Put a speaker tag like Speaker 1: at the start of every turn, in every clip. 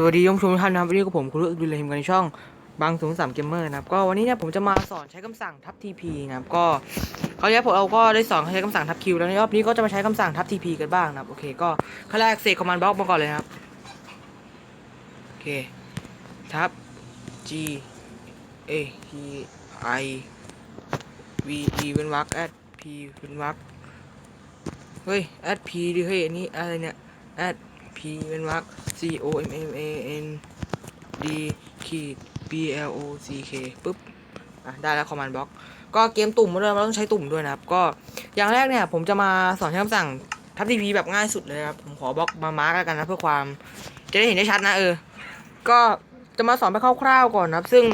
Speaker 1: สวัสดีท่านผู้ชมทุกท่านนะครับวันนี้กับผมคุณรุ่ดูเลยทีมกันในช่องบางสูงสามเกมเมอร์นะครับก็วันนี้เนี่ยผมจะมาสอนใช้คำสั่งทับ TP นะครับก็คราวที่แล้วผมเราก็ได้สอนใช้คำสั่งทับ Q แล้วในรอบนี้ก็จะมาใช้คำสั่งทับ TP กันบ้างนะครับโอเคก็ขั้นแรกเสกคอมมานด์บล็อกมาก่อนเลยนะครับโอเคทับ G A P I V E เว้นวรรค add P เว้นวรรคเฮ้ย add P ดิเฮ้ยอันนี้อะไรเนี่ย add P เป็นวรรค C O M M A N D ขีด B L O C K ปุ๊บอะได้แล้ว command block ก็เกมตุ่มมาด้วยเราต้องใช้ตุ่มด้วยนะครับ ก็อย่างแรกเนี่ยผมจะมาสอนใช้คำสั่งทับ TP แบบง่ายสุดเลยครับ ผมขอบล็อกมามาร์กแล้วกันนะเพื่อความ จะได้เห็นได้ชัดนะเออ ก็จะมาสอนไปคร่าวๆก่อนนะครับ ซึ่ง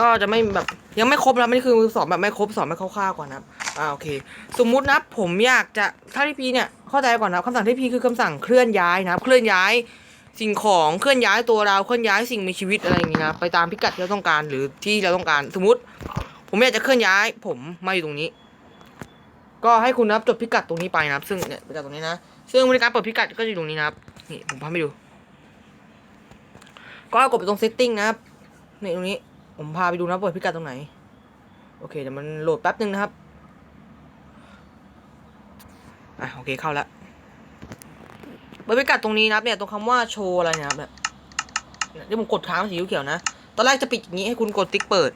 Speaker 1: ก็จะไม่แบบยังไม่ครบนะไม่คือสอนแบบไม่ครบสอนไม่คร่าวๆก่อนนะครับ อ่าโอเค สมมุตินะผมอยากจะถ้าทีพีเนี่ยเข้าใจก่อนนะคำสั่งทีพีคือคำสั่งเคลื่อนย้ายนะครับเคลื่อนย้ายสิ่งของเคลื่อนย้ายตัวเราเคลื่อนย้ายสิ่งมีชีวิตอะไรอย่างงี้นะไปตามพิกัดที่เราต้องการหรือที่เราต้องการ สมมติ ผมอยากจะเคลื่อนย้าย ผมมาอยู่ตรงนี้ ก็ให้คุณนับจดพิกัดตรงนี้ไปนะครับ ซึ่งเนี่ยพิกัดตรงนี้นะซึ่งบริการเปิดพิกัดก็จะอยู่ตรงนี้นะครับนี่ผมพาไปดู ก็กดไปตรง setting นะครับนี่ตรงนี้ ผมพาไปดูนะเปิดพิกัดตรงไหน โอเคเดี๋ยวมันโหลดแป๊บนึงนะครับ อะโอเคเข้าละเปิดพิกัดตรงนี้นะครับเนี่ยตรงคำว่าโชว์อะไรเนะครับเนี่ยเนี่ยที่ผมกดค้างสีเขียวนะตอนแรกจะปิดอย่างนี้ให้คุณกดติ๊กเปิด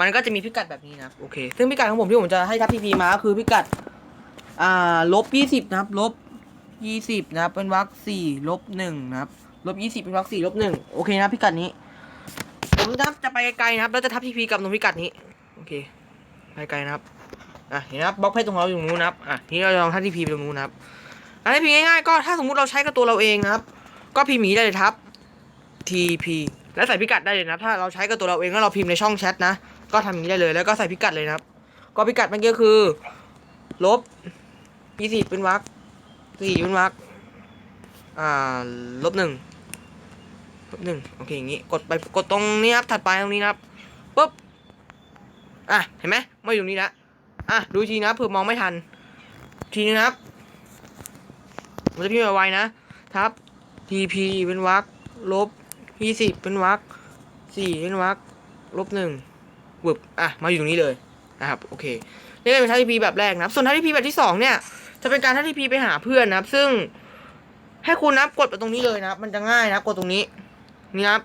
Speaker 1: มันก็จะมีพิกัดแบบนี้นะโอเค ซึ่งพิกัดของผมที่ผมจะให้ทับพีพีมาคือพิกัดอ่าลบยี่สิบนะครับลบยี่สิบนะครับเป็นวรรคสี่ลบหนึ่งนะครับลบยี่สิบเป็นวรรคสี่ลบหนึ่งโอเคนะพิกัดนี้ผมนับจะไปไกลๆนะครับ แล้วจะทับพีพีกับตรงพิกัดนี้โอเคไปไกลนะครับ อะเห็นนะครับบล็อกเพชรตรงเราอยู่ตรงนู้นนะครับอะทีนี้เราลองทับทีพีไปตรงนู้นนะครับอันนี้พิมพ์ง่ายๆก็ถ้าสมมติเราใช้กับตัวเราเองนะครับ ก็พิมพ์นี้ได้เลยครับ TP แล้วใส่พิกัดได้เลยนะถ้าเราใช้กับตัวเราเองแล้วเราพิมพ์ในช่องแชทนะก็ทำอย่างนี้ได้เลยแล้วก็ใส่พิกัดเลยนะครับ ก็พิกัดเมื่อกี้คือ ลบยี่สิบเป็นวรรคสี่เป็นวรรคอ่าลบหนึ่งลบหนึ่งโอเคอย่างนี้กดไปกดตรงนี้ครับถัดไปตรงนี้นะครับปุ๊บอะเห็นไหมไม่อยู่ตรงนี้ละ อะดูทีนะเผื่อมองไม่ทัน ทีนี้นะครับผมจะพิมพ์ไว้นะทับ TP เป็นวรรคลบยี่สิบเป็นวรรคสี่เป็นวรรคลบหนึ่งวึบอะมาอยู่ตรงนี้เลยนะครับโอเคนี่เป็นทับ TP แบบแรกนะครับ ส่วนทับ TP แบบที่สองเนี่ยจะเป็นการทับ TP ไปหาเพื่อนนะครับ ซึ่งให้คุณนับกดไปตรงนี้เลยนะครับ มันจะง่ายนะกดตรงนี้นี่ครับ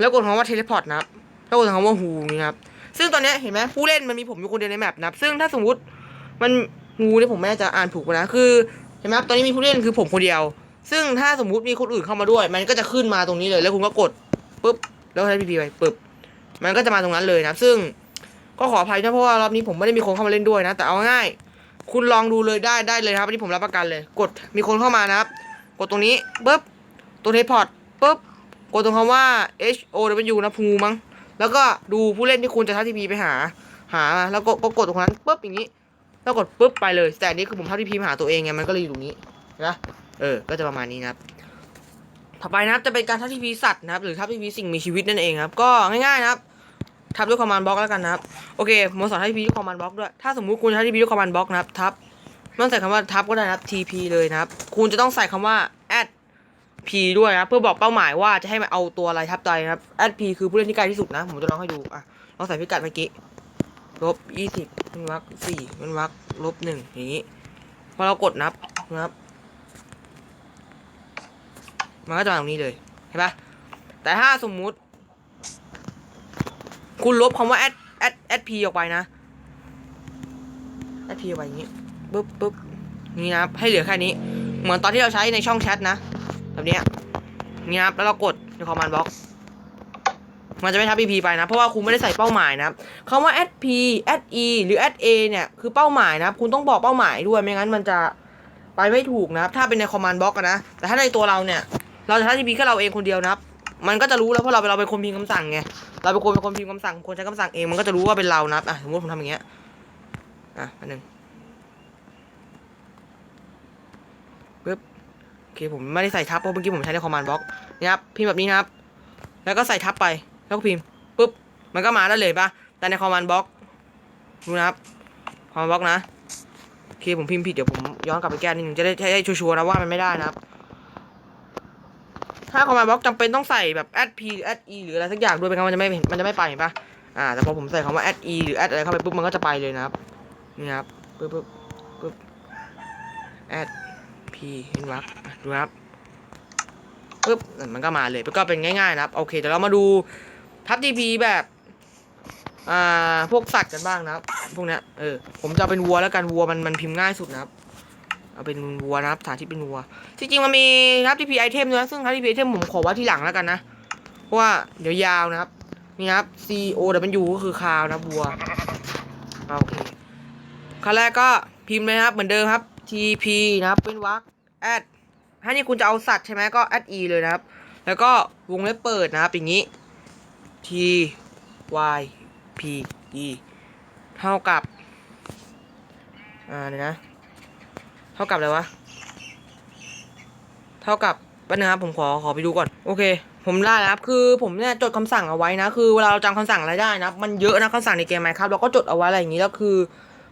Speaker 1: แล้วกดคำว่าเทเลพอร์ตนะครับแล้วกดคำว่าฮูนี่ครับ ซึ่งตอนนี้เห็นไหมผู้เล่นมันมีผมอยู่คนเดียวในแมปนะครับซึ่งถ้าสมมติมันงูเนี่ยผมไม่แน่ใจอ่านถูกนะคือเห็นไหมตอนนี้มีผู้เล่นคือผมคนเดียว ซึ่งถ้าสมมติมีคนอื่นเข้ามาด้วย มันก็จะขึ้นมาตรงนี้เลย แล้วคุณก็กดปุ๊บแล้วใช้พีพีไปปุ๊บมันก็จะมาตรงนั้นเลยนะซึ่งก็ขออภัยนะเพราะว่ารอบนี้ผมไม่ได้มีคนเข้ามาเล่นด้วยนะ แต่เอาง่ายคุณลองดูเลยได้ได้เลยครับอันนี้ผมรับประกันเลย กดมีคนเข้ามานะครับ กดตรงนี้ปุ๊บตัวเทปพอร์ตปุ๊บกดตรงคำว่า H O W นะพูมั้ง แล้วก็ดูผู้เล่นที่คุณจะทักทีพีไปหา หาแล้วก็ก็กดตรงนั้นปุ๊บอย่างนี้ แล้วกดปุ๊บไปเลย แต่อันนี้คือผมทักทีพีมาหาตัวเองไงมันก็เลยอยู่ตรงนี้นะเออ ก็จะประมาณนี้นะครับต่อไปนะครับจะเป็นการทับทีพีสัตว์นะครับ หรือทับทีพีสิ่งมีชีวิตนั่นเองครับ ก็ง่ายๆนะครับทับด้วยคอมมานด์บล็อกแล้วกันนะครับโอเคผมสอนทับทีพีด้วยคอมมานด์บล็อกด้วยถ้าสมมุติคุณทับทีพีด้วยคอมมานด์บล็อกนะครับทับไม่ต้องใส่คำว่าทับก็ได้นะครับ TP เลยนะครับ คุณจะต้องใส่คำว่า P ด้วยนะเพื่อบอกเป้าหมายว่าจะให้มันเอาตัวอะไรทับใจนะครับ add P คือผู้เล่นที่ใกล้ที่สุดนะ ผมจะลองให้ดูอะลองใส่พิกัดเมื่อกี้ลบยี่สิบเป็นวรรคสี่เป็นวรรคลบหนึ่งอย่างนี้พอเรากดนับนะครับมันก็จะมาตรงนี้เลยเห็นปะแต่ถ้าสมมุติ คุณลบคำว่า add add add p ออกไปนะ add p ออกไปอย่างนี้ปุ๊บปุ๊บนี่นะครับให้เหลือแค่นี้ เหมือนตอนที่เราใช้ในช่องแชทนะ แบบนี้นี่ครับแล้วเรากดในคอมมานด์บ็อกมันจะไม่ทับ pp ไปนะ เพราะว่าคุณไม่ได้ใส่เป้าหมายนะครับคำว่า add p add e หรือ add a เนี่ย คือเป้าหมายนะครับ คุณต้องบอกเป้าหมายด้วยไม่งั้นมันจะไปไม่ถูกนะครับ ถ้าเป็นในคอมมานด์บ็อกนะ แต่ถ้าในตัวเราเนี่ย เราจะทับ pp แค่เราเองคนเดียวนะครับ มันก็จะรู้แล้วเพราะเราเราเป็นคนพิมพ์คำสั่งไง เราเป็นคนเป็นคนพิมพ์คำสั่งคนใช้คำสั่งเอง มันก็จะรู้ว่าเป็นเรานะครับอะสมมติผมทำอย่างเงี้ย อะอันหนึ่งปึ๊บ โอ เคผมไม่ได้ใส่ทับเพราะเมื่อกี้ผมใช้ในคอมมานด์บล็อกนะครับพิมพ์แบบนี้นะครับ แล้วก็ใส่ทับไปแล้วก็พิมพ์ปุ๊บมันก็มาได้เลยปะแต่ในคอมมานด์บล็อกดูนะครับคอมมานด์บล็อกนะโอเคผมพิมพ์ผิดเดี๋ยวผมย้อนกลับไปแก้นิดนึงจะได้ให้ชัวร์ๆนะว่ามันไม่ได้นะครับถ้าคอมมานด์บล็อกจำเป็นต้องใส่แบบ add p add e หรืออะไรสักอย่างด้วยไม่งั้นมันจะไม่มันจะไม่ไปเห็นปะอ่าแต่พอผมใส่คำว่า add e หรือ add อะไรเข้าไปปุ๊บมันก็จะไปเลยนะครับนี่ครับปุ๊บปุ๊บปุ๊บ add p เห็นวักดูครับปุ๊บมันก็มาเลยก็เป็นง่ายๆนะครับ โอเคเดี๋ยวเรามาดูทับ TP แบบอ่าพวกสัตว์กันบ้างนะครับ พวกเนี้ยเออผมจะเป็นวัวแล้วกันวัวมันมันพิมพ์ง่ายสุดนะครับเอาเป็นวัวนะครับฐานที่เป็นวัวที่จริงมันมีทับ TP ไอเทมด้วยซึ่งทับ TP ไอเทมผมขอว่าที่หลังแล้วกันนะเพราะว่าเดี๋ยวยาวนะครับนี่ครับ C O W ก็คือคาวนะบวัวโอเคขั้นแรกก็พิมพ์เลยครับ เหมือนเดิมครับ TP นะครับเป็นวรรค add ถ้านี่คุณจะเอาสัตว์ใช่ไหมก็ add e เลยนะครับ แล้วก็วงเล็บเปิดนะครับอย่างนี้ T Y P E เท่ากับ อ่าเดี๋ยวนะ เท่ากับอะไรวะ เท่ากับแป๊บนึงครับผมขอขอไปดูก่อน โอเค ผมได้แล้วครับ คือผมเนี่ยจดคำสั่งเอาไว้นะ คือเวลาเราจำคำสั่งอะไรได้นะ มันเยอะนะคำสั่งในเกมไหมครับ เราก็จดเอาไว้อะไรอย่างนี้แล้วคือ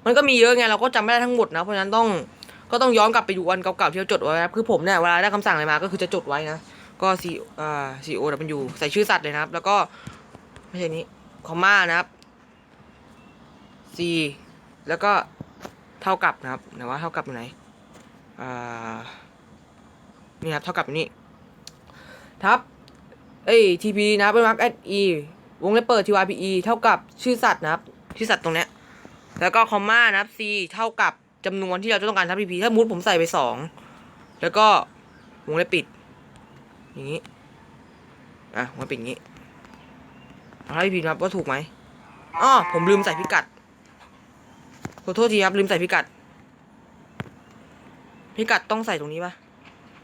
Speaker 1: มันก็มีเยอะไง เราก็จำไม่ได้ทั้งหมดนะ เพราะฉะนั้นต้อง ก็ต้องย้อนกลับไปดูวันเก่าๆที่เราจดไว้ครับคือผมเนี่ยเวลาได้คำสั่งอะไรมาก็คือจะจดไว้นะก็ C อ่า C O W ใส่ชื่อสัตว์เลยนะครับ แล้วก็ไม่ใช่นี้คอมมานะครับ C แล้วก็เท่ากับนะครับไหนว่าเท่ากับอยู่ไหนอ่านี่ครับเท่ากับอยู่นี่ทับเอ้ย TP นะเป็นวรรค SE วงเล็บเปิด TYPE เท่ากับชื่อสัตว์นะครับ ชื่อสัตว์ตรงเนี้ยแล้วก็คอมมานะครับ C เท่ากับ จำนวนที่เราจะต้องการทับ TP ถ้ามุดผมใส่ไปสองแล้วก็วงเล็บปิด อย่างนี้ อะวงเล็บปิดอย่างนี้ทับ TP นะครับว่าถูกไหมอ้อผมลืมใส่พิกัดขอโทษทีครับลืมใส่พิกัด พิกัดต้องใส่ตรงนี้ปะ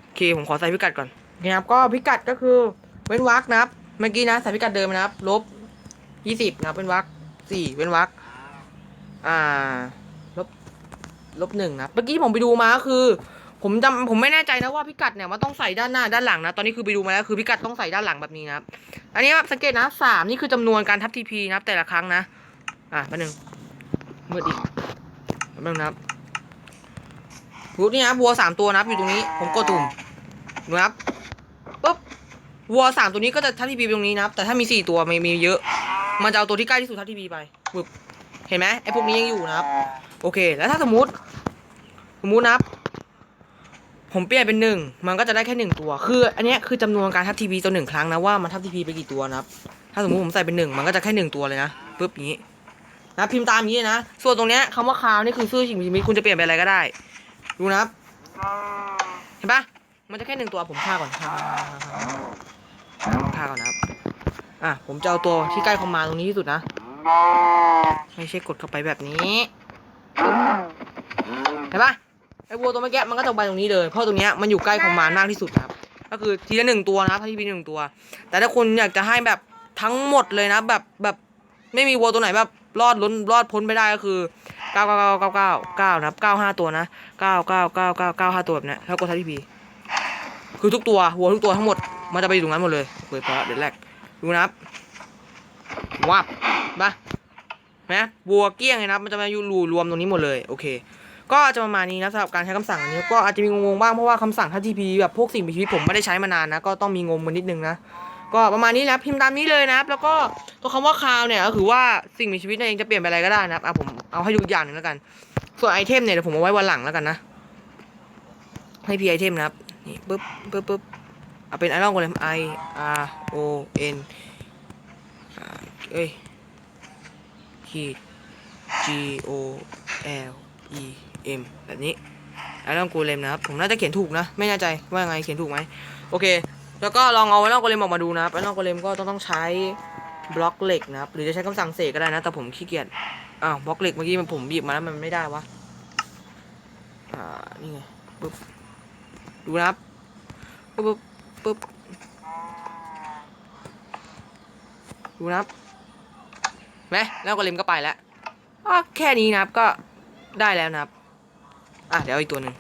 Speaker 1: โอเคผมขอใส่พิกัดก่อนนี่ครับก็พิกัดก็คือเว้นวรรคนะครับ เมื่อกี้นะใส่พิกัดเดิมนะครับลบยี่สิบนะครับเว้นวรรคสี่เว้นวรรคอ่า ลบหนึ่งนะเมื่อกี้ผมไปดูมาคือ ผมจำผมไม่แน่ใจนะว่าพิกัดเนี่ยมันต้องใส่ด้านหน้าด้านหลังนะตอนนี้คือไปดูมาแล้วคือพิกัดต้องใส่ด้านหลังแบบนี้นะครับอันนี้ครับสังเกตนะสามนี่คือจำนวนการทับทีพีนะครับ แต่ละครั้งนะ อะแป๊บนึงมืดอีกแป๊บนึงนะครับรูทนี่นะวัวสามตัวนะครับอยู่ตรงนี้ผมกดตุ่มดูนะครับปุ๊บวัวสามตัวนี้ก็จะทับทีพีตรงนี้นะครับ แต่ถ้ามีสี่ตัวไม่มีเยอะ มันจะเอาตัวที่ใกล้ที่สุดทับทีพีไปปึ๊บเห็นไหมไอ้พวกนี้ยังอยู่นะครับ โอเค แล้วถ้าสมมติ สมมตินับผมเปลี่ยนเป็นหนึ่งมันก็จะได้แค่หนึ่งตัว คือ อันนี้คือจำนวนการทับทีพีตัวหนึ่งครั้งนะว่ามันทับทีพีไปกี่ตัวนะครับ ถ้าสมมติผมใส่เป็นหนึ่งมันก็จะแค่หนึ่งตัวเลยนะปึ๊บอย่างนี้นะพิมพ์ตามอย่างนี้นะ ส่วนตรงเนี้ยคำว่าคาวนี่คือชื่อสิ่งมีชีวิตคุณจะเปลี่ยนเป็นอะไรก็ได้ ดูนะครับเห็นปะมันจะแค่หนึ่งตัวผมฆ่าก่อนฆ่าฆ่าก่อนนะครับอะผมจะเอาตัวที่ใกล้คอมมาตรงนี้ที่สุดนะ ไม่ใช่กดเข้าไปแบบนี้ เห็นปะไอ้วัวตัวเมื่อกี้มันก็จะไปตรงนี้เลย เพราะตรงเนี้ยมันอยู่ใกล้คอมมานด์มากที่สุดครับ ก็คือทีละหนึ่งตัวนะครับถ้าที่พีหนึ่งตัว แต่ถ้าคุณอยากจะให้แบบทั้งหมดเลยนะ แบบแบบไม่มีวัวตัวไหนแบบรอดล้นรอดพ้นไปได้ก็คือเก้าเก้าเก้าเก้าเก้าเก้านะครับเก้าห้าตัวนะเก้าเก้าเก้าเก้าเก้าห้าตัวแบบนี้ยถ้ากดทัทีพีคือทุกตัววัวทุกตัวทั้งหมดมันจะไปอยู่ตรงนั้นหมดเลยเปิดพอเดี๋ยวแรกดูนะครับวับป นะวัวเกี้ยงนะครับมันจะมาอยู่รูรวมตรงนี้หมดเลยโอเค ก็จะประมาณนี้นะสำหรับการใช้คำสั่งอันนี้ก็อาจจะมีงงๆบ้างเพราะว่าคำสั่งทับทีพีแบบพวกสิ่งมีชีวิตผมไม่ได้ใช้มานานนะก็ต้องมีงงมันนิดนึงนะก็ประมาณนี้นะพิมพ์ตามนี้เลยนะครับ แล้วก็ตัวคำว่าคาวเนี่ยก็คือว่าสิ่งมีชีวิตนี่ยเองจะเปลี่ยนไปอะไรก็ได้นะครับอะผมเอาให้ดูอีกอย่างหนึ่งแล้วกัน ส่วนไอเทมเนี่ยเดี๋ยวผมเอาไว้วันหลังแล้วกันนะให้พีไอเทมนะครับนี่ปึ๊บปึ๊บปึ๊บเอาเป็นไอรอนก่อนเลย I R O N อ่าเอ้ย ขีด G O L E M แบบนี้ไอรอนกูเลมนะครับ ผมน่าจะเขียนถูกนะ ไม่แน่ใจว่าไงเขียนถูกไหมโอเค แล้วก็ลองเอาไอรอนโกเลมออกมาดูนะครับไอรอนโกเลมก็ต้องต้องใช้บล็อกเหล็กนะครับ หรือจะใช้คำสั่งเสกก็ได้นะ แต่ผมขี้เกียจ อ้าวบล็อกเหล็กเมื่อกี้มันผมบีบมาแล้วมันไม่ได้วะ อ่า นี่ไงปึ๊บ ดูนะครับปึ๊บปึ๊บปึ๊บดูนะครับ หมแล้วโกเลมก็ไปแล้วก็แค่นี้นะครับก็ได้แล้วนะครับ อะเดี๋ยวอีกตัวหนึ่ง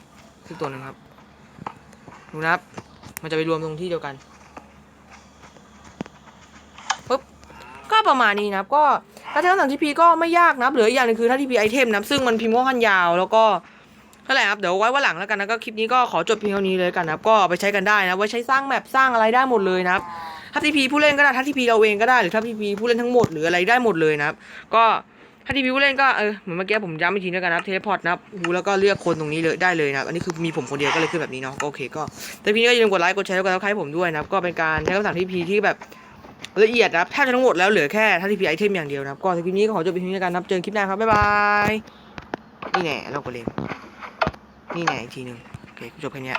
Speaker 1: อีกตัวหนึ่งครับดูนะครับ มันจะไปรวมตรงที่เดียวกันปุ๊บก็ประมาณนี้นะครับ ก็ถ้าใช้คำสั่งทีพีก็ไม่ยากนะครับเหลืออีกอย่างนึงคือถ้าทีพีไอเทมนับซึ่งมันพิมพ์ค่อนข้างยาวแล้วก็เท่าไหร่ครับเดี๋ยวไว้ว่าหลังแล้วกันนะก็คลิปนี้ก็ขอจบเพียงเท่านี้เลยกันนะครับ ก็ไปใช้กันได้นะไว้ใช้สร้างแมปสร้างอะไรได้หมดเลยนะครับ ถ้าทีพีผู้เล่นก็ได้ถ้าทีพีเราเองก็ได้หรือถ้าทีพีผู้เล่นทั้งหมดหรืออะไรได้หมดเลยนะครับ ก็ถ้าทีพีผู้เล่นก็เออเหมือนเมื่อกี้ผมย้ำอีกทีแล้วกันนะครับเทเลพอร์ตนะครับหูแล้วก็เลือกคนตรงนี้เลยได้เลยนะครับอันนี้คือมีผมคนเดียวก็เลยขึ้นแบบนี้เนาะก็โอเคก็แต่พี่ก็อย่าลืมกดไลค์กดแชร์แล้วก็ทักทายผมด้วยนะครับก็เป็นการใช้คำสั่งทีพีที่แบบละเอียดนะครับแทบจะทั้งหมดแล้วเหลือแค่ถ้าทีพีไอเทมอย่างเดียวนะครับก็สำหรับคลิปนี้ก็ขอจบเพียงเท่านี้กันนะครับเจอคลิปหน้าครับบ๊ายบายนี่แน่เราก็เล่นนี่ไงอีกทีหนึ่งโอเคจบแค่นี้